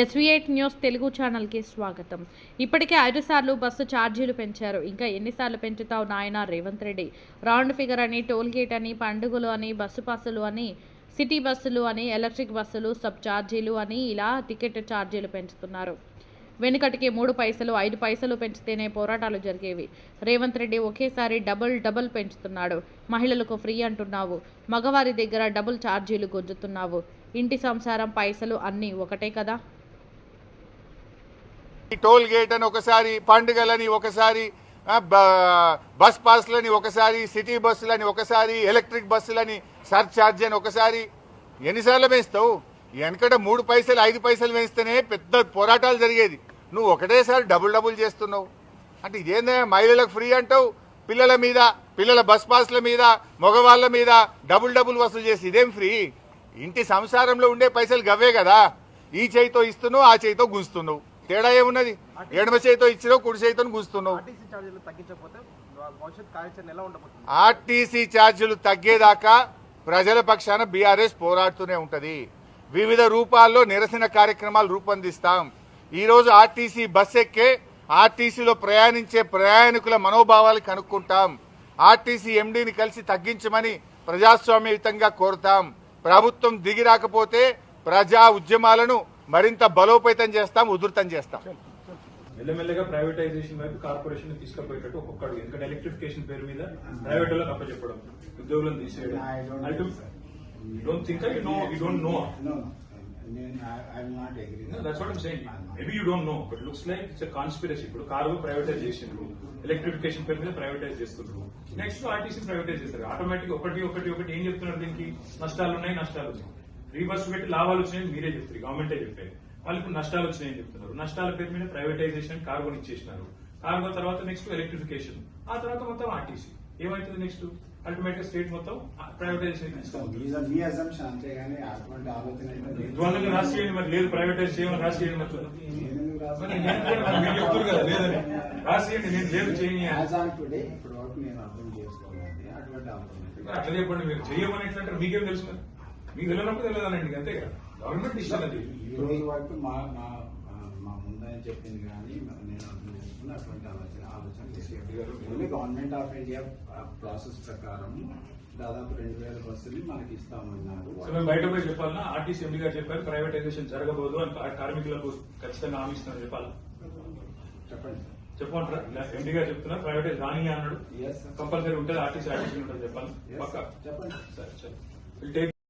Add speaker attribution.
Speaker 1: SV eight news Telugu ఛానల్కి స్వాగతం. ఇప్పటికే ఐదు సార్లు బస్సు ఛార్జీలు పెంచారు. ఇంకా ఎన్నిసార్లు పెంచుతావు నాయన? రేవంత్ రెడ్డి. రౌండ్ ఫిగర్ అని టోల్గేట్ అని పండుగలు అని బస్సు పాసులు అని సిటీ బస్సులు అని ఎలక్ట్రిక్ బస్సులు సబ్ ఛార్జీలు అని ఇలా టికెట్ ఛార్జీలు పెంచుతున్నారు. వెనుకటికి మూడు పైసలు ఐదు పైసలు పెంచితేనే పోరాటాలు జరిగేవి. రేవంత్ రెడ్డి ఒకేసారి డబుల్ డబుల్ పెంచుతున్నాడు. మహిళలకు ఫ్రీ అంటున్నావు. మగవారి దగ్గర డబుల్ ఛార్జీలు గుంజుతున్నావు. ఇంటి సంసారం పైసలు అన్నీ ఒకటే కదా?
Speaker 2: టోల్ గేట్ అని ఒకసారి పండుగలని ఒకసారి బస్ పాస్లని ఒకసారి సిటీ బస్సులని ఒకసారి ఎలక్ట్రిక్ బస్సులని సర్ ఛార్జ్ అని ఒకసారి. ఎన్నిసార్లు పెంచుతావు వెనకట మూడు పైసలు ఐదు పైసలు పెంచితేనే పెద్ద పోరాటాలు జరిగేది. నువ్వు ఒకటేసారి డబుల్ డబుల్ చేస్తున్నావు. అంటే ఇదేందా? మహిళలకు ఫ్రీ అంటావు? పిల్లల మీద పిల్లల బస్ పాస్ల మీద మగవాళ్ళ మీద డబుల్ డబుల్ వసూలు చేసి ఇదేం ఫ్రీ? ఇంటి సంసారంలో ఉండే పైసలు గవ్వే కదా. ఈ చేయితో ఇస్తున్నావు ఆ చేయితో గుంజుతున్నావు. తేడా ఏమున్నది? ఎడమ చేయితో ఇచ్చినావు కుడి చేయితో గుంజుతున్నావు
Speaker 3: ఆర్టీసీ ఛార్జీలు
Speaker 2: తగ్గేదాకా ప్రజల పక్షాన బీఆర్ఎస్ పోరాడుతూనే ఉంటది. వివిధ రూపాల్లో నిరసన కార్యక్రమాలు రూపొందిస్తాం. ఈ రోజు ఆర్టీసీ బస్ ఎక్కే ఆర్టీసీలో ప్రయాణించే ప్రయాణికుల మనోభావాలు కనుక్కుంటాం. ఆర్టీసీ ఎండీని కలిసి తగ్గించమని ప్రజాస్వామ్యయుతంగా కోరుతాం. ప్రభుత్వం దిగి రాకపోతే ప్రజా ఉద్యమాలను మరింత బలోపేతం చేస్తాం ఉధృతం చేస్తాం.
Speaker 4: మెల్లమెల్లగా ప్రైవేటైజేషన్ వైపు కార్పొరేషన్ తీసుకుపోయేటట్టు ఒక్కొక్కడు ఎందుకంటే ఎలక్ట్రిఫికేషన్ పేరు మీద ప్రైవేట్ వాళ్ళకి అప్పచెప్పడం ఉద్యోగులను తీసేయడం. Don't think you know you don't know
Speaker 5: No, then I, I will not agree.
Speaker 4: That's what I'm saying maybe you don't know but looks like it's conspiracy ఇప్పుడు కారు ప్రైవేటైజ్ చేసిండ్రు electrification పేరు మీద privatise చేస్తుండ్రు. Next RTC privatise చేస్తారు. Automatic ఒకటి ఒకటి ఒకటి. ఏం చెప్తున్నారు దీనికి? నష్టాలు ఉన్నాయి నష్టాలు ఉన్నాయి. బస్సు పెట్టి లాభాలు వచ్చినాయని మీరే చెప్తారు గవర్నమెంటే చెప్పారు వాళ్ళకి నష్టాలు వచ్చినాయని చెప్తున్నారు. నష్టాల పేరు మీద ప్రైవేటైజేషన్ కార్గోని ఇచ్చేసినారు. కార్గో తర్వాత నెక్స్ట్ ఎలక్ట్రిఫికేషన్. ఆ తర్వాత మొత్తం ఆర్టీసీ. ఏమైతుంది నెక్స్ట్? అల్టిమేట్గా స్టేట్ మొత్తం ప్రైవేటైజేషన్ రాసియండి మరి లేదు ప్రైవేటైజ్ చేయమని
Speaker 5: ఎందుకు రాస్తాను?
Speaker 4: మరి నేను కదా లేదని. లేదు
Speaker 5: ఇప్పుడు ఆలోచన
Speaker 4: అట్లా చెప్పండి మీరు చెయ్యమని ఎట్లంటారు మీకేం తెలుసు మరి? మీకు తెలియనప్పుడు తెలియదానండి అంతే కదా? గవర్నమెంట్ ఇష్టం అది
Speaker 5: ఈ రోజు వరకు మా మా మా ముందని చెప్పింది కానీ నేను అర్థం చేసుకున్న అటువంటి ఆలోచన ఆలోచన only government of India process ప్రకారం దాదాపు రెండు వేల బస్సులు మనకి ఇస్తామన్నారు.
Speaker 4: బయట పోయి చెప్పాలన్నా ఆర్టీసీ ఎండి గారు చెప్పారు ప్రైవేటైజేషన్ జరగబోదు అని కార్మికులకు ఖచ్చితంగా హామీ ఇస్తున్నారు చెప్పాలి.
Speaker 5: చెప్పండి
Speaker 4: చెప్పమంటారా? ఎండి గారు చెప్తున్నారు ప్రైవేటైజ్ రాని అన్నాడు. కంపల్సరీ ఉంటుంది ఆర్టీసీ ఆర్టీసీ ఉంటుంది చెప్పాలి. పక్క?
Speaker 5: చెప్పండి.
Speaker 4: సరే సరే.